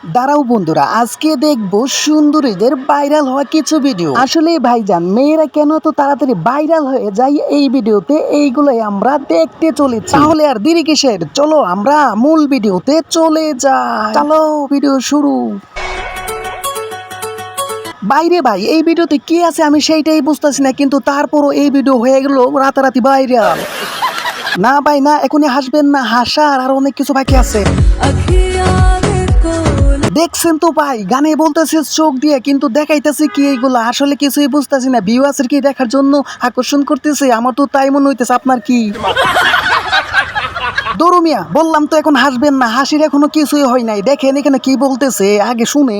দাঁড়াও বন্ধুরা, আজকে দেখব সুন্দরীদের ভাইরাল হওয়া কিছু ভিডিও আসলে ভাইজান, মেয়েরা কেন তো তাড়াতাড়ি ভাইরাল হয়ে যায় এই ভিডিওতে এইগুলোই আমরা দেখতে চলেছি। তাহলে আর দেরি কিসের? চলো আমরা মূল ভিডিওতে চলে যাই। চলো ভিডিও শুরু। বাইরে ভাই, এই ভিডিওতে কি আছে আমি সেইটাই বুঝতেছি না, কিন্তু তারপরও এই ভিডিও হয়ে গেল রাতারাতি ভাইরাল না ভাই, না, এখনই হাসবেন না, হাসার আর অনেক কিছু বাকি আছে। দেখছেন তো ভাই, গানে বলতেছে চোখ দিয়ে, কিন্তু দেখাইতেছে কি এইগুলো? আসলে কিছুই বুঝতেছি না। ভিউয়ার্সের কি দেখার জন্য আকর্ষণ করতেছে? আমার তো তাই মনে হইতেছে, আপনার কি? দরুমিয়া বললাম তো এখন হাসবেন না, হাসির এখনও কিছুই হয় নাই। দেখেন এখানে কি বলতেছে, আগে শুনে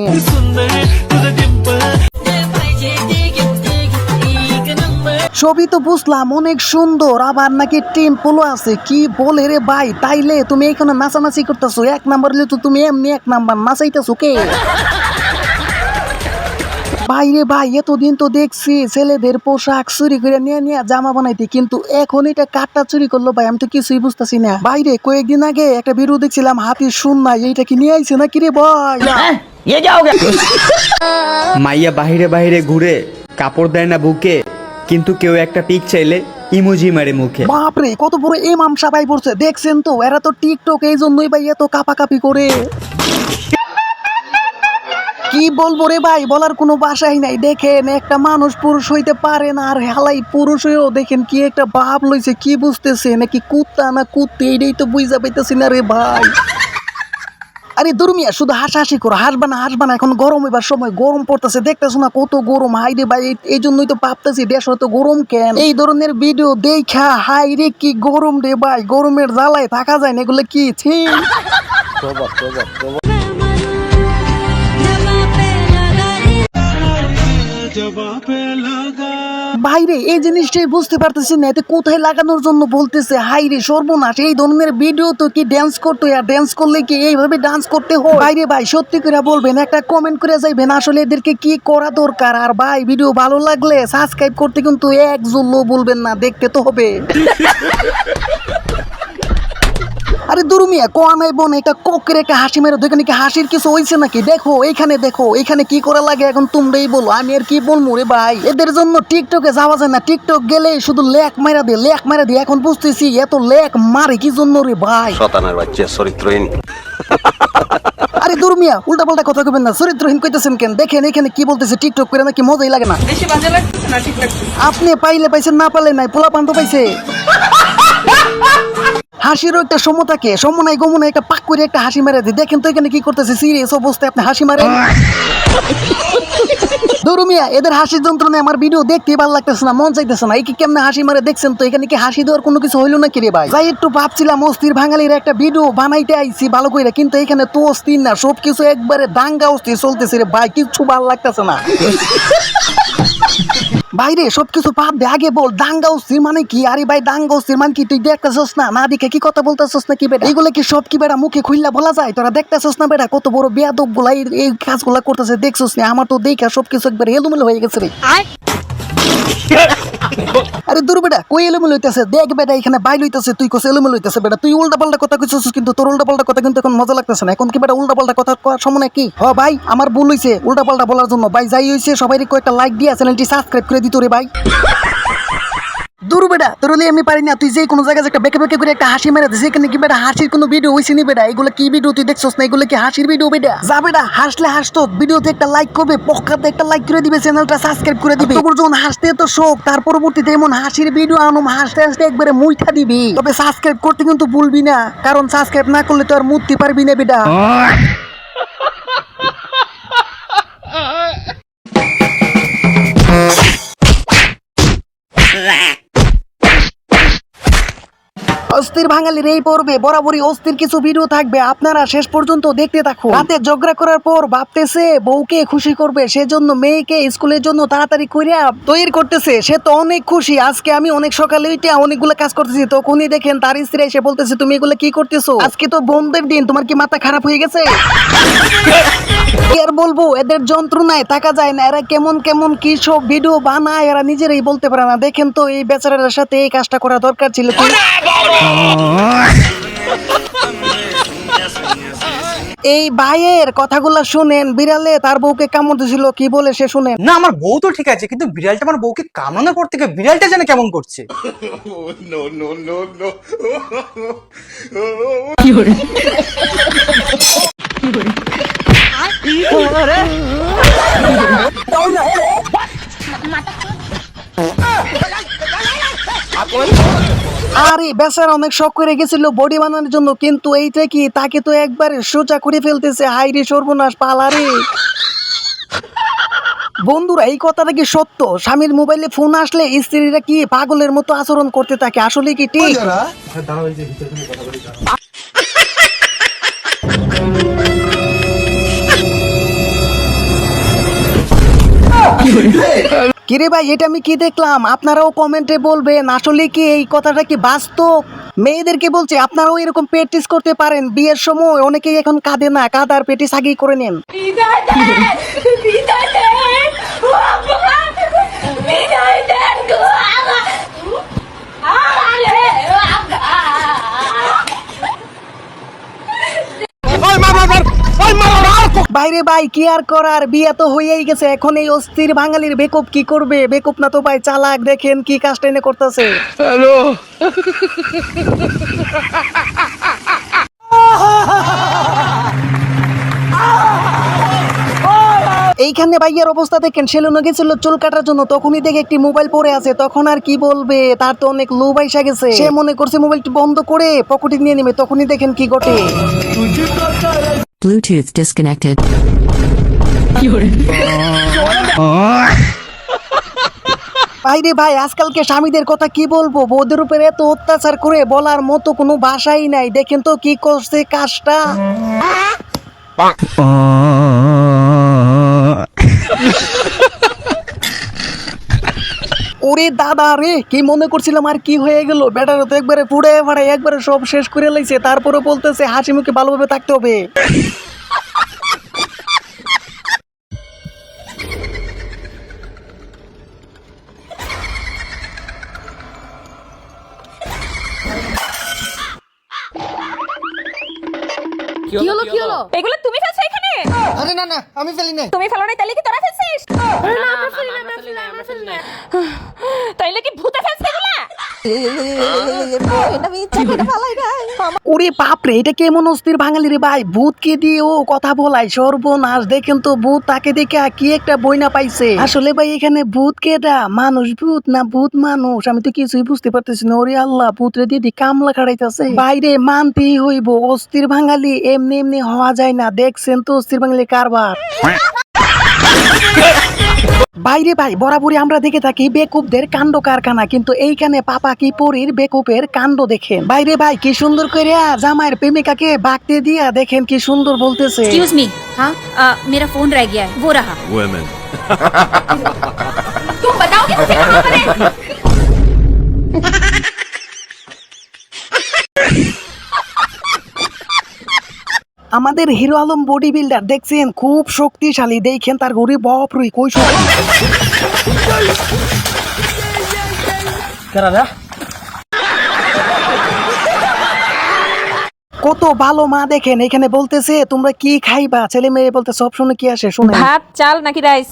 ছবি তো বুঝলাম অনেক সুন্দর আবার নাকি টেম্পলও আছে। কি বলে রে ভাই তাইলে তুমি এখানে নাচানাচি করতেছো এক নাম্বার তো তুমি এমনি এক নাম্বার নাচাইতেছো কে? বাইরে ভাই এতদিন তো দেখছি ছেলেদের পোশাক চুরি করে নিয়ে নিয়ে জামা বানাইতে কিন্তু এখন এটা কাটটা চুরি করল ভাই আমি তো কিছুই বুঝতেছি না। বাইরে কয়েকদিন আগে একটা ভিডিও দেখছিলাম হাতি শুন নাই এইটা কি নিয়ে আইছে না কিরে ভাই? মাইয়া বাহিরে বাহিরে ঘুরে কাপড় দেয় না বুকে। কিন্তু কেউ একটা পিক চাইলে ইমোজি মারে মুখে। বাপরে, কত বড় ইমাম সাবাই পড়ছে দেখছেন তো, এরা তো টিকটক এই জন্যই ভাই এত কাপাকাপি করে। কি বলব রে ভাই, বলার কোনো বাসাই নাই। দেখেন, একটা মানুষ পুরুষ হইতে পারে না, আর হালাই পুরুষ হয়েও দেখেন কি একটা ভাব লইছে, কি বুঝতেছে, নাকি কুত্তা না কুত্তে, এইটাই তো বুঝা পাইতেছি না রে ভাই। আরে দুর্মিয়া, শুধু হাসাহাসি করো। হাসবা না হাসবা না, এখন গরম এবার সময়, গরম পড়তেছে, দেখতেছো না কত গরম? হাই রে ভাই, এই- জন্যই তো ভাবতেছি দেশ হয়তো গরম কেন? এই ধরনের ভিডিও দেখা হাই রে কি গরম রে ভাই, গরমের জ্বালায় থাকা যায় না, এগুলো কি? ছি। বাইরে এই জিনিসটাই বুঝতে পারতেছি না, এতে কোথায় লাগানোর জন্য বলতেছে, হাইরে, সর্বনাশ, এই ধরনের ভিডিও তো কি ড্যান্স করতো আর ড্যান্স করলে কি এইভাবে ডান্স করতে হয়? বাইরে ভাই, সত্যি করে বলবেন, একটা কমেন্ট করে যাইবেন, আসলে এদেরকে কি করা দরকার? আর ভাই ভিডিও ভালো লাগলে সাবস্ক্রাইব করতে কিন্তু এক জন্য বলবেন না, দেখতে তো হবে। আরে দুরুমিয়া কোয়া নাই বোন এটা কোকের একটা হাসি মেরে দেখে নাকি হাসির কিছু হয়েছে নাকি? দেখো এইখানে দেখো এইখানে কি করা লাগে এখন তোমরাই বলো। আমি আর কি বলব রে ভাই? এদের জন্য টিকটকে যাওয়া যায় না। টিকটক গেলে শুধু লেক মারা দিয়ে লেক মারা দিয়ে এখন বুঝতেছি এত লেক মারে কি জন্য রে ভাই? শতানের বাচ্চা চরিত্রহীন। আরে দুরমিয়া উল্টা পাল্টা কথা কবেন না। চরিত্রহীন কইতেছেন কেন? দেখেন এখানে কি বলতেছে টিকটক করে নাকি মজাই লাগে না। বেশি বাজে লাগতেছে না ঠিক লাগছে আপনি পাইলে পাইছেন না পাইলে নাই পোলা পান্ড পাইছে। হাসিরও একটা সম থাকে সম নাই গম নাই একটা পাক করে একটা হাসি মারে দেখেন তো এখানে কি করতেছে? সিরিয়াস অবস্থায় আপনি হাসি মারেন। দরুমিয়া এদের হাসির যন্ত্রণায় আমার ভিডিও দেখতে ভালো লাগতেছে না, মন চাইতেছে না। এই কি কেমনে হাসি মারে দেখছেন তো? এখানে কি হাসি দেওয়ার কোনো কিছু হইল না কি রে ভাই? যাই, একটু ভাবছিলাম অস্থির বাঙালির একটা ভিডিও বানাইতে আইছি ভালো করে কিন্তু এখানে তো অস্থির না। সব কিছু একবারে দাঙ্গা অস্থির চলতেছে রে ভাই, কিচ্ছু ভালো লাগতেছে না। বাইরে সবকিছু বাদ দে, আগে বল, দাঙ্গা অস্থির মানে কি? আরে ভাই, দাঙ্গা অস্থির মানে কি? তুই দেখতেছস না? না দেখে কি কথা বলতেছস না কি বেটা? এগুলো কি সব কি বেটা? মুখে খুললা বলা যায়? তোরা দেখতেছস না বেটা? কত বড় বেয়াদবগুলা এই- কাজগুলা করতেছে, দেখছস না? আমার তো দেখা সব কিছু একবার এলোমেলো হয়ে গেছে রে। আরে দূর বেটা, কই এলোমেলো হইতেছে? দেখ বেটা, এখানে বাইল হইতেছে, তুই কোসে এলোমেলো হইতেছে বেটা। তুই উল্টা পাল্টা কথা কইছস কিন্তু তোর উল্টা পাল্টা কথা কিন্তু এখন মজা লাগতেছে না। এখন কি বেটা উল্টা পাল্টা কথা করার সময় কি হ ভাই, আমার ভুল হইছে উল্টা পাল্টা বলার জন্য। ভাই, যাই হইছে সবাই কয়েকটা লাইক দিয়া চ্যানেলটি সাবস্ক্রাইব করে দিত রে ভাই। দূর বেটা, তোর আমি পারি না। তুই যে কোনো জায়গায় একটা বেঁকে বেঁকে করে একটা হাসি মেরে এখানে কি বেটা হাসির কোনো ভিডিও হয়েছে নি বেটা। এগুলো কি ভিডিও তুই দেখছস না? এগুলো কি হাসির ভিডিও বেটা? যা বেটা, হাসলে হাসতো ভিডিওতে একটা লাইক করবে, পক্কাতে একটা লাইক করে দিবে চ্যানেলটা সাবস্ক্রাইব করে দিবে। তোর যখন হাসতে তো শোক, তার পরবর্তীতে এমন হাসির ভিডিও আনুম, হাসতে হাসতে একবারে মুইঠা দিবি। তবে সাবস্ক্রাইব করতে কিন্তু ভুলবি না, কারণ সাবস্ক্রাইব না করলে তো আর মুক্তি পারবি না বেটা। অস্থির বাঙালির এই পর্বে বরাবরই অস্থির কিছু ভিডিও থাকবে। আপনারা শেষ পর্যন্ত দেখতে থাকুন। রাতে ঝগড়া করার পর ভাবতেছে, বউকে খুশি করবে, সেজন্য মেয়েকে স্কুলের জন্য তাড়াতাড়ি করিয়া তৈরি করতেছে। সে তো অনেক খুশি। আজকে আমি অনেক সকালে উঠে অনেকগুলো কাজ করতেছি। তখনই দেখেন, তার স্ত্রী এসে বলতেছে, তুমি এগুলো কি করতেছো? আজকে তো বন্ধের দিন। তোমার কি মাথা খারাপ হয়ে গেছে? আর বলব, এদের যন্ত্রণায় থাকা যায় না। এরা কেমন কেমন কি সব ভিডিও বানায়, এরা নিজেরাই বলতে পারে না। দেখেন তো, এই বেচারার সাথে এই কাজটা করা দরকার ছিল এই ভাইয়ের কথাগুলো শুনেন বিড়ালে তার বউকে কামড় দিছিল কি বলে সে শুনেন না আমার বউ তো ঠিক আছে কিন্তু বিড়ালটা আমার বউকে কামড়ানোর পর থেকে বিড়ালটা যেন কেমন করছে আরে, বেচারা অনেক শখ করে গেছিল বডি বানানোর জন্য, কিন্তু এইটা কি? তাকে তো একবারে সোজা করে ফেলতেছে। হাই রে সর্বনাশ পালারে বন্ধুরা, এই কথাটা কি সত্য? স্বামীর মোবাইলে ফোন আসলে স্ত্রীরা কি পাগলের মতো আচরণ করতে থাকে? আসলে কি ঠিক? কিরে ভাই, এটা আমি কি দেখলাম? আপনারাও কমেন্টে বলবেন, আসলে কি এই কথাটা কি বাস্তব? মেয়েদেরকে বলছে, আপনারাও এরকম প্র্যাকটিস করতে পারেন, বিয়ের সময় অনেকেই এখন কাঁদে না কাঁদার প্যাটিস আগেই করে নেন। বাইরে ভাই কি আর করার? বিয়া তো হয়েই গেছে এখন এই অস্থির বাঙালির বেকুপ কি করবে? বেকুপ না তো ভাই চালাক দেখেন কি কাজটা এনে করতেছে। হ্যালো। এইখানে ভাইয়ার অবস্থা দেখেন সেলুনে গেছিল চুল কাটার জন্য তখনই দেখে একটি মোবাইল পরে আছে তখন আর কি বলবে? তার তো অনেক লোভ আইসা গেছে। সে মনে করছে মোবাইলটি বন্ধ করে পকেটে নিয়ে নেবে তখনই দেখেন কি ঘটে। Bluetooth disconnected. বাইরে ভাই আজকালকে স্বামীদের কথা কি বলব? বৌদের উপরে এত অত্যাচার করে বলার মতো কোনো ভাষাই নাই। দেখেন তো কি করছে কাজটা। ওরে দাদা রে কি মনে করছিলাম আর কি হয়ে গেল? বেটার তো একবারে পুড়ে ফাড়ে একবারে সব শেষ করে লাইছে। তারপরে বলতেছে হাসি মুখে ভালোভাবে থাকতে হবে। কি হলো কি হলো? এগুলো তুমি আরে না না আমি ফেলি নাই তুমি ফেলো নাই তাইলে কি তোরা ফেলছিস তাইলে কি ভূতে ফেলছে এগুলা ওরে বাপরে, এটা কেমন অস্থির বাঙালি রে ভাই? ভূতকে দিয়ে ও কথা বলাই সর্বনাশ। দেখেন তো, ভূত তাকে দেখে কি একটা বইনা পাইছে। আসলে ভাই, এখানে ভূত কেডা মানুষ ভূত না ভূত মানুষ? আমি তো কিছুই বুঝতে পারতেছি না। ওরে আল্লাহ, ভূতরে দিদি কামলা খাড়াইতেছে। বাইরে মানতেই হইব, অস্থির বাঙালি এমনি এমনি হওয়া যায় না। দেখছেন তো, অস্থির বাঙালি কারবার। বাইরে ভাই বরাবরই আমরা দেখে থাকি বেকুবদের কাণ্ড কারখানা কিন্তু এইখানে পাপা কি পরীর বেকুপের কাণ্ড দেখেন বাইরে ভাই কি সুন্দর করে জামাইয়ের প্রেমিকাকে বাগতে দিয়া দেখেন কি সুন্দর বলতেছে एक्सक्यूज मी हाँ अ, मेरा फोन रह गया है वो रहा तुम बताओगे मुझे कहाँ पर है আমাদের হিরো আলম বডি বিল্ডার দেখছেন? খুব শক্তিশালী। দেখেন তার গরিব বাপরুই কই কত ভালো মা দেখেন। এখানে বলতেছে তোমরা কি খাইবা? ছেলে মেয়ে বলতে সব শুনে কি আসে? শুনে ভাত চাল নাকি রাইস?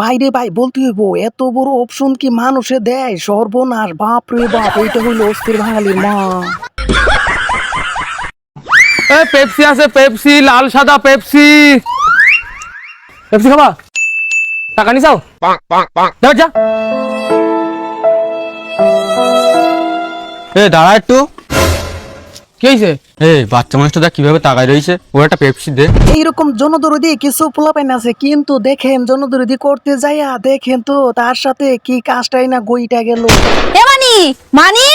বাইরে ভাই বলতে হইব এত বড় অপশন কি মানুষে দেয়? সর্বনাশ বাপ রে বাপ এইটা হইল অস্থির বাঙালির মা। এ পেপসি আছে পেপসি লাল সাদা পেপসি। পেপসি খাবা? টাকা নি চাও যা। এ দাঁড়া একটু। কি হয়েছে এই বাচ্চা মানুষটা কীভাবে তাকায় রয়েছে ও একটা পেপসি দে। এইরকম জনদরদি কিছু পোলাপাইন আছে কিন্তু দেখেন জনদরদি করতে যাইয়া দেখেন তো তার সাথে কি কাজটাই না গইটা গেল। এ মানি মানি।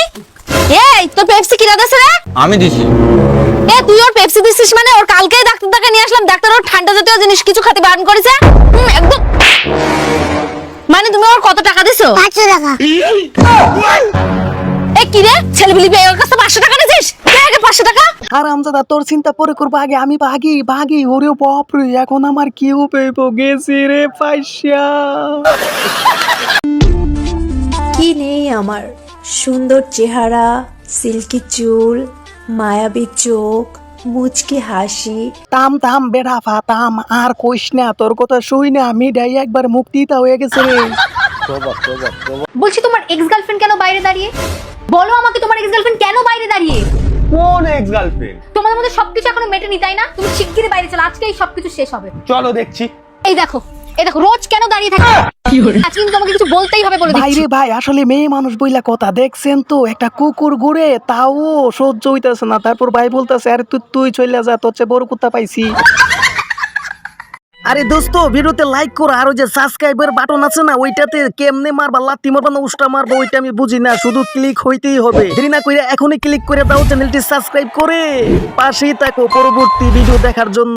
এই তোর পেপসি কিনা রে আমি দিছি। এ তুই ওর পেপসি দিছিস মানে? ওর কালকেই ডাক্তার দেখা নিয়ে আসলাম। ডাক্তার ওর ঠান্ডা জাতীয় জিনিস কিছু খেতে বারণ করেছে। হুম, একদম। মানে তুমি ওর কত টাকা দিছো? পাঁচশো টাকা। এ কি রে? ছেলে বিলি পেয়ে ওর কাছে পাঁচশো টাকা নিয়েছিস দে আগে পাঁচশো টাকা। আর আমজাদা তোর চিন্তা পরে করব। আগে আমি ভাগি ভাগি। ওরে বাপ রে এখন আমার কি পেব গেছি রে পয়সা কি নেই আমার? সুন্দর চেহারা সিল্কি চুল মায়াবী চোখ মুচকি হাসি। তাম তাম বেড়া ফাতাম আর কইস না তোর কথা শুই না আমি ডাই একবার মুক্তিটা হয়ে গেছে রে। বলছি তোমার এক্স গার্লফ্রেন্ড কেন বাইরে দাঁড়িয়ে? বলো আমাকে তোমার এক্স গার্লফ্রেন্ড কেন বাইরে দাঁড়িয়ে? কোন এক্স গার্লফ্রেন্ড তোমাদের মধ্যে সবকিছু এখনও মেটেনি তাই না? তুমি শিগগিরই বাইরে চলো আজকেই সবকিছু শেষ হবে। চলো দেখছি। এই দেখো এই দেখো রোজ কেন দাঁড়িয়ে থাকে? আজকে কিন্তু তোমাকে কিছু বলতেই হবে বলে ভাই দিচ্ছি। রে ভাই আসলে মেয়ে মানুষ বইলা কথা দেখছেন তো একটা কুকুর ঘুরে তাও সহ্য হইতাছে না। তারপর ভাই বলতেছে আরে তুই তুই চলে যা তোর চেয়ে বড় কুত্তা পাইছি। আরে দোস্ত ভিডিওতে লাইক করো আর ওই যে সাবস্ক্রাইবার বাটন আছে না ওইটাতে কেমনে মারবা লাত্তি মারবা না উষ্টা মারবা ওইটা আমি বুঝি না শুধু ক্লিক হইতেই হবে। দেরি না কইরা এখনই ক্লিক করে দাও চ্যানেলটি সাবস্ক্রাইব করে। পাশেই থাকো পরবর্তী ভিডিও দেখার জন্য।